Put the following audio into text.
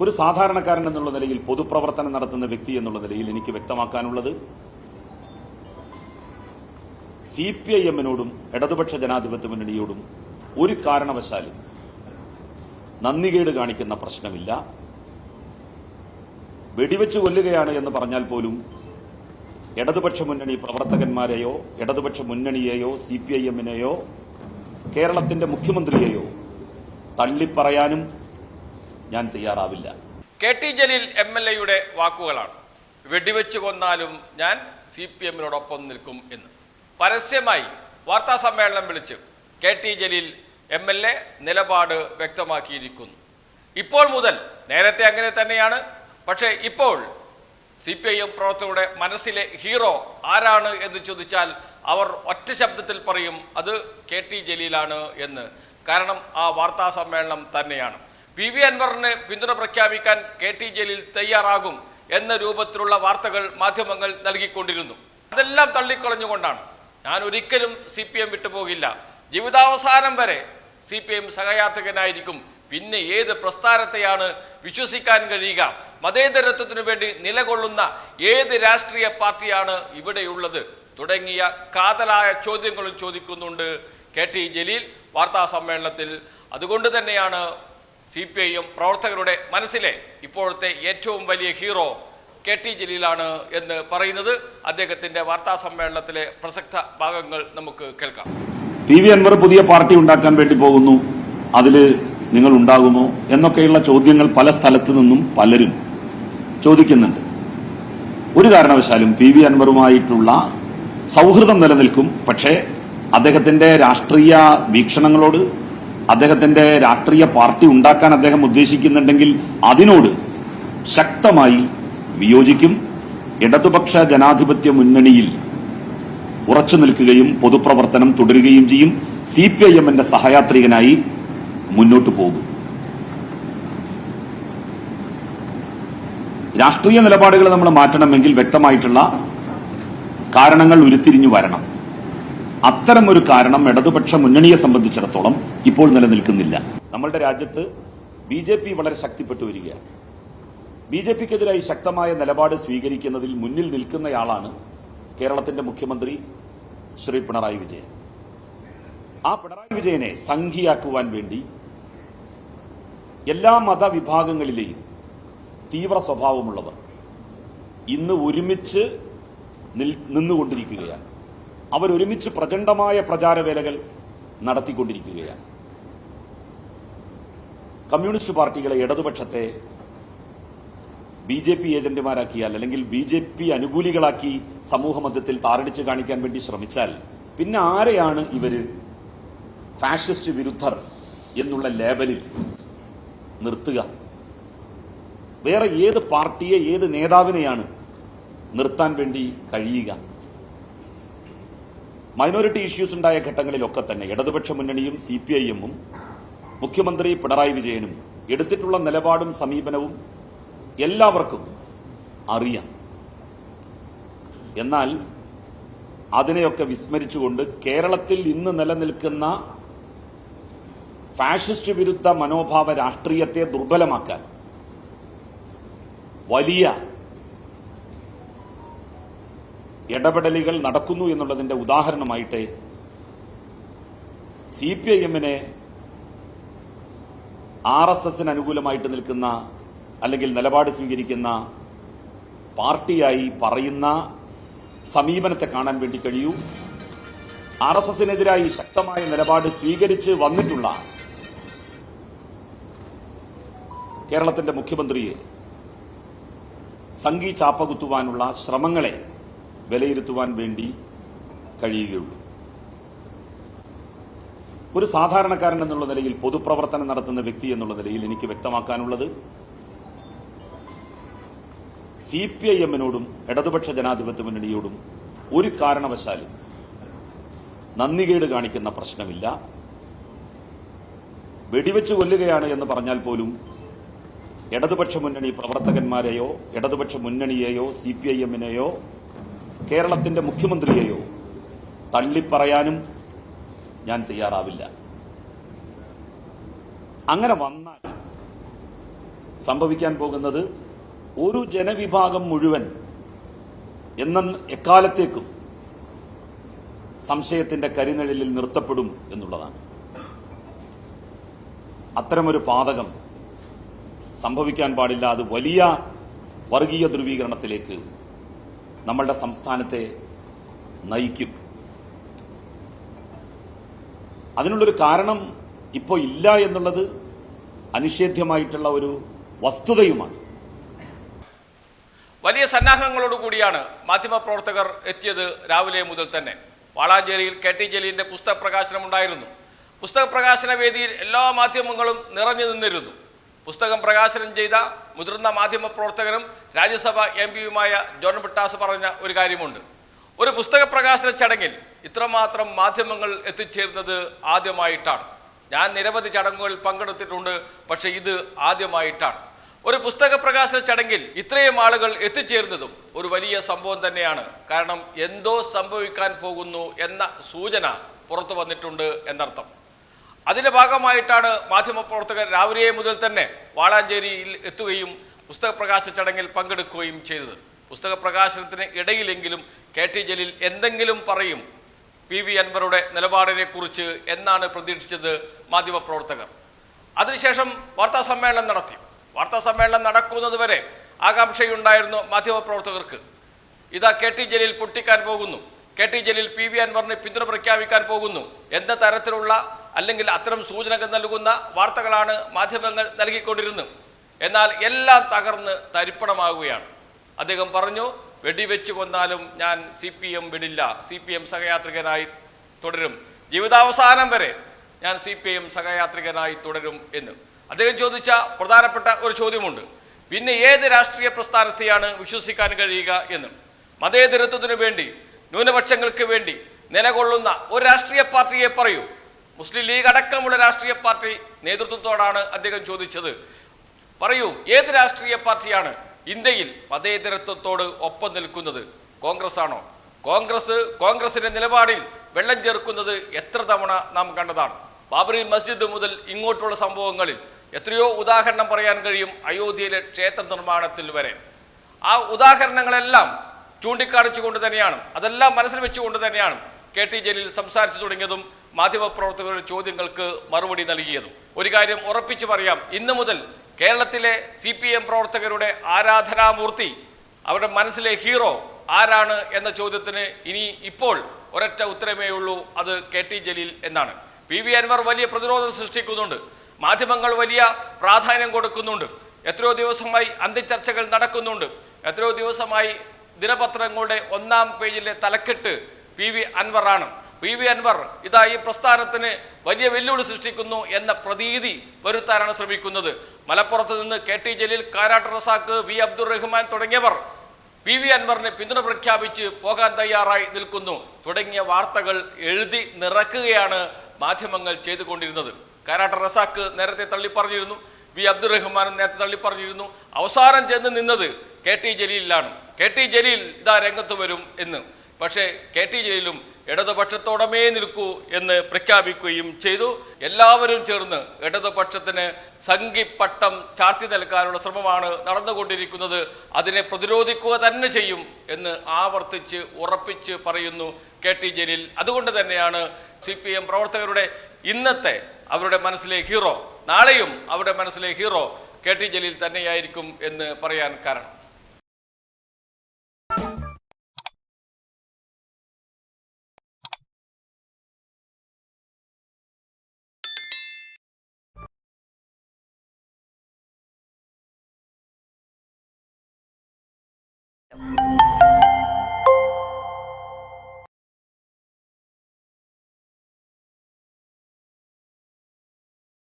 ഒരു സാധാരണക്കാരൻ എന്നുള്ള നിലയിൽ പൊതുപ്രവർത്തനം നടത്തുന്ന വ്യക്തി എന്നുള്ള നിലയിൽ എനിക്ക് വ്യക്തമാക്കാനുള്ളത് സി പി ഐ എമ്മിനോടും ഇടതുപക്ഷ ജനാധിപത്യ മുന്നണിയോടും ഒരു കാരണവശാലും നന്ദികേട് കാണിക്കുന്ന പ്രശ്നമില്ല. വെടിവെച്ച് കൊല്ലുകയാണ് എന്ന് പറഞ്ഞാൽ പോലും ഇടതുപക്ഷ മുന്നണി പ്രവർത്തകന്മാരെയോ ഇടതുപക്ഷ മുന്നണിയെയോ സി പി ഐ എമ്മിനെയോ കേരളത്തിന്റെ മുഖ്യമന്ത്രിയെയോ തള്ളിപ്പറയാനും ഞാൻ തയ്യാറാവില്ല. K T Jaleel M L എയുടെ വാക്കുകളാണ്. വെടിവെച്ച് കൊന്നാലും ഞാൻ സി പി എമ്മിനോടൊപ്പം നിൽക്കും എന്ന്. പരസ്യമായി വാർത്താ സമ്മേളനം വിളിച്ച് K T Jaleel M L A നിലപാട് വ്യക്തമാക്കിയിരിക്കുന്നു. ഇപ്പോൾ മുതൽ നേരത്തെ അങ്ങനെ തന്നെയാണ്. പക്ഷേ ഇപ്പോൾ സി പി ഐ എം പ്രവർത്തകരുടെ മനസ്സിലെ ഹീറോ ആരാണ് എന്ന് ചോദിച്ചാൽ അവർ ഒറ്റ ശബ്ദത്തിൽ പറയും അത് കെ ടി ജലീലാണ് എന്ന്. കാരണം ആ വാർത്താ സമ്മേളനം തന്നെയാണ്. പി വി അൻവറിന് പിന്തുണ പ്രഖ്യാപിക്കാൻ കെ ടി ജലീൽ തയ്യാറാകും എന്ന രൂപത്തിലുള്ള വാർത്തകൾ മാധ്യമങ്ങൾ നൽകിക്കൊണ്ടിരുന്നു. അതെല്ലാം തള്ളിക്കളഞ്ഞുകൊണ്ടാണ്. ഞാൻ ഒരിക്കലും സി പി എം വിട്ടുപോകില്ല ജീവിതാവസാനം വരെ സി പി എം സഹയാത്രികനായിരിക്കും. പിന്നെ ഏത് പ്രസ്ഥാനത്തെയാണ് വിശ്വസിക്കാൻ കഴിയുക? മതേതരത്വത്തിനു വേണ്ടി നിലകൊള്ളുന്ന ഏത് രാഷ്ട്രീയ പാർട്ടിയാണ് ഇവിടെയുള്ളത്? തുടങ്ങിയ കാതലായ ചോദ്യങ്ങളും ചോദിക്കുന്നുണ്ട് കെ ടി ജലീൽ വാർത്താ സമ്മേളനത്തിൽ അതുകൊണ്ട് തന്നെയാണ് സി പി ഐ എം പ്രവർത്തകരുടെ മനസ്സിലെ ഇപ്പോഴത്തെ ഏറ്റവും വലിയ ഹീറോ കെ ടി ജലീലാണ് എന്ന് പറയുന്നത്. അദ്ദേഹത്തിന്റെ വാർത്താ സമ്മേളനത്തിലെ പ്രസക്ത ഭാഗങ്ങൾ നമുക്ക് കേൾക്കാം. പി വി അൻവർ പുതിയ പാർട്ടി ഉണ്ടാക്കാൻ വേണ്ടി പോകുന്നു. അതിൽ നിങ്ങൾ ഉണ്ടാകുമോ എന്നൊക്കെയുള്ള ചോദ്യങ്ങൾ പല സ്ഥലത്തു നിന്നും പലരും ചോദിക്കുന്നുണ്ട്. ഒരു കാരണവശാലും പി വി അൻവറുമായിട്ടുള്ള സൗഹൃദം നിലനിൽക്കും. പക്ഷേ അദ്ദേഹത്തിന്റെ രാഷ്ട്രീയ വീക്ഷണങ്ങളോട് അദ്ദേഹത്തിന്റെ രാഷ്ട്രീയ പാർട്ടി ഉണ്ടാക്കാൻ അദ്ദേഹം ഉദ്ദേശിക്കുന്നുണ്ടെങ്കിൽ അതിനോട് ശക്തമായി വിയോജിക്കും. ഇടതുപക്ഷ ജനാധിപത്യ മുന്നണിയിൽ ഉറച്ചു നിൽക്കുകയും പൊതുപ്രവർത്തനം തുടരുകയും ചെയ്യും. സി പി ഐ എമ്മിന്റെ സഹയാത്രികനായി മുന്നോട്ടു പോകും. രാഷ്ട്രീയ നിലപാടുകൾ നമ്മൾ മാറ്റണമെങ്കിൽ വ്യക്തമായിട്ടുള്ള കാരണങ്ങൾ ഉരുത്തിരിഞ്ഞു വരണം. അത്തരം ഒരു കാരണം ഇടതുപക്ഷ മുന്നണിയെ സംബന്ധിച്ചിടത്തോളം ഇപ്പോൾ നിലനിൽക്കുന്നില്ല. നമ്മളുടെ രാജ്യത്ത് ബി ജെ പി വളരെ ശക്തിപ്പെട്ടു വരികയാണ്. ബി ജെ പിക്കെതിരായി ശക്തമായ നിലപാട് സ്വീകരിക്കുന്നതിൽ മുന്നിൽ നിൽക്കുന്നയാളാണ് കേരളത്തിന്റെ മുഖ്യമന്ത്രി ശ്രീ പിണറായി വിജയൻ. ആ പിണറായി വിജയനെ സംഘിയാക്കുവാൻ വേണ്ടി എല്ലാ മതവിഭാഗങ്ങളിലെയും തീവ്ര സ്വഭാവമുള്ളവർ ഇന്ന് ഒരുമിച്ച് നിന്നുകൊണ്ടിരിക്കുകയാണ്. അവരൊരുമിച്ച് പ്രചണ്ഡമായ പ്രചാരവേലകൾ നടത്തിക്കൊണ്ടിരിക്കുകയാണ്. കമ്മ്യൂണിസ്റ്റ് പാർട്ടികളെ ഇടതുപക്ഷത്തെ ബി ജെ പി ഏജന്റുമാരാക്കിയാൽ അല്ലെങ്കിൽ ബി ജെ പി അനുകൂലികളാക്കി സമൂഹ മധ്യത്തിൽ താറടിച്ച് കാണിക്കാൻ വേണ്ടി ശ്രമിച്ചാൽ പിന്നെ ആരെയാണ് ഇവർ ഫാഷിസ്റ്റ് വിരുദ്ധർ എന്നുള്ള ലേബലിൽ നിർത്തുക? വേറെ ഏത് പാർട്ടിയെ ഏത് നേതാവിനെയാണ് നിർത്താൻ വേണ്ടി കഴിയുക? മൈനോറിറ്റി ഇഷ്യൂസ് ഉണ്ടായ ഘട്ടങ്ങളിലൊക്കെ തന്നെ ഇടതുപക്ഷ മുന്നണിയും സി പി ഐ എമ്മും മുഖ്യമന്ത്രി പിണറായി വിജയനും എടുത്തിട്ടുള്ള നിലപാടും സമീപനവും എല്ലാവർക്കും അറിയാം. എന്നാൽ അതിനെയൊക്കെ വിസ്മരിച്ചുകൊണ്ട് കേരളത്തിൽ ഇന്ന് നിലനിൽക്കുന്ന ഫാഷിസ്റ്റ് വിരുദ്ധ മനോഭാവ രാഷ്ട്രീയത്തെ ദുർബലമാക്കാൻ വലിയ ഇടപെടലുകൾ നടക്കുന്നു എന്നുള്ളതിന്റെ ഉദാഹരണമായിട്ട് സി പി ഐ എമ്മിനെ ആർ എസ് എസിന് അനുകൂലമായിട്ട് നിൽക്കുന്ന അല്ലെങ്കിൽ നിലപാട് സ്വീകരിക്കുന്ന പാർട്ടിയായി പറയുന്ന സമീപനത്തെ കാണാൻ വേണ്ടി കഴിയൂ. ആർ എസ് എസിനെതിരായി ശക്തമായ നിലപാട് സ്വീകരിച്ച് വന്നിട്ടുള്ള കേരളത്തിന്റെ മുഖ്യമന്ത്രിയെ സംഘി ചാപ്പകുത്തുവാനുള്ള ശ്രമങ്ങളെ വിലയിരുത്തുവാൻ വേണ്ടി കഴിയുകയുള്ളൂ. ഒരു സാധാരണക്കാരൻ എന്നുള്ള നിലയിൽ പൊതുപ്രവർത്തനം നടത്തുന്ന വ്യക്തി എന്നുള്ള നിലയിൽ എനിക്ക് വ്യക്തമാക്കാനുള്ളത് സി പി ഐ എമ്മിനോടും ഇടതുപക്ഷ ജനാധിപത്യ മുന്നണിയോടും ഒരു കാരണവശാലും നന്ദികേട് കാണിക്കുന്ന പ്രശ്നമില്ല. വെടിവെച്ച് കൊല്ലുകയാണ് എന്ന് പറഞ്ഞാൽ പോലും ഇടതുപക്ഷ മുന്നണി പ്രവർത്തകന്മാരെയോ ഇടതുപക്ഷ മുന്നണിയെയോ സി പി ഐ എമ്മിനെയോ കേരളത്തിന്റെ മുഖ്യമന്ത്രിയെയോ തള്ളിപ്പറയാനും ഞാൻ തയ്യാറാവില്ല. അങ്ങനെ വന്നാൽ സംഭവിക്കാൻ പോകുന്നത് ഒരു ജനവിഭാഗം മുഴുവൻ എന്ന എക്കാലത്തേക്കും സംശയത്തിന്റെ കരിനിഴലിൽ നിർത്തപ്പെടും എന്നുള്ളതാണ്. അത്തരമൊരു പാതകം സംഭവിക്കാൻ പാടില്ല. അത് വലിയ വർഗീയ ധ്രുവീകരണത്തിലേക്ക് നമ്മളുടെ സംസ്ഥാനത്തെ നയിക്കും. അതിനുള്ളൊരു കാരണം ഇപ്പോൾ ഇല്ല എന്നുള്ളത് അനിഷേധ്യമായിട്ടുള്ള ഒരു വസ്തുതയുമാണ്. വലിയ സന്നാഹങ്ങളോടുകൂടിയാണ് മാധ്യമപ്രവർത്തകർ എത്തിയത് രാവിലെ മുതൽ തന്നെ. വാളാഞ്ചേരിയിൽ കെ ടി ജലീലിന്റെ പുസ്തക പ്രകാശനം ഉണ്ടായിരുന്നു പുസ്തക പ്രകാശന വേദിയിൽ എല്ലാ മാധ്യമങ്ങളും നിറഞ്ഞു നിന്നിരുന്നു. പുസ്തകം പ്രകാശനം ചെയ്ത മുതിർന്ന മാധ്യമപ്രവർത്തകനും രാജ്യസഭ എം പിയുമായ ജോൺ ബിട്ടാസ് പറഞ്ഞ ഒരു കാര്യമുണ്ട്. ഒരു പുസ്തക പ്രകാശന ചടങ്ങിൽ ഇത്രമാത്രം മാധ്യമങ്ങൾ എത്തിച്ചേരുന്നത് ആദ്യമായിട്ടാണ്. ഞാൻ നിരവധി ചടങ്ങുകളിൽ പങ്കെടുത്തിട്ടുണ്ട് പക്ഷേ ഇത് ആദ്യമായിട്ടാണ്. ഒരു പുസ്തക പ്രകാശന ചടങ്ങിൽ ഇത്രയും ആളുകൾ എത്തിച്ചേരുന്നതും ഒരു വലിയ സംഭവം തന്നെയാണ്. കാരണം എന്തോ സംഭവിക്കാൻ പോകുന്നു എന്ന സൂചന പുറത്തു വന്നിട്ടുണ്ട് എന്നർത്ഥം. അതിന്റെ ഭാഗമായിട്ടാണ് മാധ്യമപ്രവർത്തകർ രാവിലെ മുതൽ തന്നെ വാളാഞ്ചേരിയിൽ എത്തുകയും പുസ്തക ചടങ്ങിൽ പങ്കെടുക്കുകയും ചെയ്തത്. പുസ്തക പ്രകാശനത്തിന് ഇടയിലെങ്കിലും കെ ടി ജലീൽ എന്തെങ്കിലും പറയും പി വി അൻവറുടെ നിലപാടിനെ കുറിച്ച് എന്നാണ് പ്രതീക്ഷിച്ചത് മാധ്യമപ്രവർത്തകർ. അതിനുശേഷം വാർത്താ സമ്മേളനം നടത്തി. വാർത്താ സമ്മേളനം നടക്കുന്നത് വരെ ആകാംക്ഷയുണ്ടായിരുന്നു മാധ്യമപ്രവർത്തകർക്ക്. ഇതാ കെ ടി ജലീൽ പൊട്ടിക്കാൻ പോകുന്നു. K T Jaleel P V അൻവറിന് പിന്തുണ പ്രഖ്യാപിക്കാൻ പോകുന്നു. എന്ന തരത്തിലുള്ള അല്ലെങ്കിൽ അത്തരം സൂചനകൾ നൽകുന്ന വാർത്തകളാണ് മാധ്യമങ്ങൾ നൽകിക്കൊണ്ടിരുന്നത്. എന്നാൽ എല്ലാം തകർന്ന് തരിപ്പണമാകുകയാണ് അദ്ദേഹം പറഞ്ഞു വെടിവെച്ച് കൊന്നാലും ഞാൻ സി പി എം വിടില്ല. സി പി എം സഹയാത്രികനായി തുടരും. ജീവിതാവസാനം വരെ ഞാൻ സി പി എം സഹയാത്രികനായി തുടരും എന്ന്. അദ്ദേഹം ചോദിച്ച പ്രധാനപ്പെട്ട ഒരു ചോദ്യമുണ്ട്. പിന്നെ ഏത് രാഷ്ട്രീയ പ്രസ്ഥാനത്തെയാണ് വിശ്വസിക്കാൻ കഴിയുക എന്ന്. മതേതരത്വത്തിനു വേണ്ടി ന്യൂനപക്ഷങ്ങൾക്ക് വേണ്ടി നിലകൊള്ളുന്ന ഒരു രാഷ്ട്രീയ പാർട്ടിയെ പറയൂ. മുസ്ലിം ലീഗ് അടക്കമുള്ള രാഷ്ട്രീയ പാർട്ടി നേതൃത്വത്തോടാണ് അദ്ദേഹം ചോദിച്ചത്. പറയൂ ഏത് രാഷ്ട്രീയ പാർട്ടിയാണ് ഇന്ത്യയിൽ മതേതരത്വത്തോട് ഒപ്പം നിൽക്കുന്നത്? കോൺഗ്രസ് ആണോ കോൺഗ്രസ് കോൺഗ്രസിന്റെ നിലപാടിൽ വെള്ളം ചേർക്കുന്നത് എത്ര തവണ നാം കണ്ടതാണ്. ബാബറി മസ്ജിദ് മുതൽ ഇങ്ങോട്ടുള്ള സംഭവങ്ങളിൽ എത്രയോ ഉദാഹരണം പറയാൻ കഴിയും അയോധ്യയിലെ ക്ഷേത്ര നിർമ്മാണത്തിൽ വരെ. ആ ഉദാഹരണങ്ങളെല്ലാം ചൂണ്ടിക്കാണിച്ചുകൊണ്ട് തന്നെയാണ് അതെല്ലാം മനസ്സിൽ വെച്ചുകൊണ്ട് തന്നെയാണ് കെ ടി ജലീൽ സംസാരിച്ചു തുടങ്ങിയതും മാധ്യമപ്രവർത്തകരുടെ ചോദ്യങ്ങൾക്ക് മറുപടി നൽകിയതും. ഒരു കാര്യം ഉറപ്പിച്ചു പറയാം. ഇന്നു മുതൽ കേരളത്തിലെ സി പി എം പ്രവർത്തകരുടെ ആരാധനാമൂർത്തി അവരുടെ മനസ്സിലെ ഹീറോ ആരാണ് എന്ന ചോദ്യത്തിന് ഇനി ഇപ്പോൾ ഒരൊറ്റ ഉത്തരമേ ഉള്ളൂ. അത് കെ ടി ജലീൽ എന്നാണ്. പി വി അൻവർ വലിയ പ്രതിരോധം സൃഷ്ടിക്കുന്നുണ്ട്. മാധ്യമങ്ങൾ വലിയ പ്രാധാന്യം കൊടുക്കുന്നുണ്ട്. എത്രയോ ദിവസമായി അന്ത്യചർച്ചകൾ നടക്കുന്നുണ്ട്. എത്രയോ ദിവസമായി ദിനപത്രങ്ങളുടെ ഒന്നാം പേജിലെ തലക്കെട്ട് പി വി അൻവറാണ് പി വി അൻവർ ഇതാ ഈ പ്രസ്ഥാനത്തിന് വലിയ വെല്ലുവിളി സൃഷ്ടിക്കുന്നു എന്ന പ്രതീതി വരുത്താനാണ് ശ്രമിക്കുന്നത്. മലപ്പുറത്ത് നിന്ന് K T Jaleel Karat Razak V Abdul Rahman തുടങ്ങിയവർ പി വി അൻവറിന് പിന്തുണ പ്രഖ്യാപിച്ച് പോകാൻ തയ്യാറായി നിൽക്കുന്നു. തുടങ്ങിയ വാർത്തകൾ എഴുതി നിറക്കുകയാണ് മാധ്യമങ്ങൾ ചെയ്തുകൊണ്ടിരുന്നത്. കാരാട്ട് റസാക്ക് നേരത്തെ തള്ളിപ്പറഞ്ഞിരുന്നു വി അബ്ദുറഹ്മാൻ നേരത്തെ തള്ളിപ്പറഞ്ഞിരുന്നു. അവസാനം ചെന്ന് നിന്നത് കെ ടി ജലീലിലാണ്. കെ ടി ജലീൽ ഇതാ രംഗത്ത് വരും എന്ന്. പക്ഷേ കെ ടി ജയിലും ഇടതുപക്ഷത്തോടമേ നിൽക്കൂ എന്ന് പ്രഖ്യാപിക്കുകയും ചെയ്തു. എല്ലാവരും ചേർന്ന് ഇടതുപക്ഷത്തിന് സംഘിപ്പട്ടം ചാർത്തി നൽകാനുള്ള ശ്രമമാണ് നടന്നുകൊണ്ടിരിക്കുന്നത്. അതിനെ പ്രതിരോധിക്കുക തന്നെ ചെയ്യും എന്ന് ആവർത്തിച്ച് ഉറപ്പിച്ച് പറയുന്നു കെ ടി ജലീൽ. അതുകൊണ്ട് തന്നെയാണ് സി പി എം പ്രവർത്തകരുടെ ഇന്നത്തെ അവരുടെ മനസ്സിലെ ഹീറോ നാളെയും അവരുടെ മനസ്സിലെ ഹീറോ കെ ടി ജലീൽ തന്നെയായിരിക്കും എന്ന് പറയാൻ കാരണം.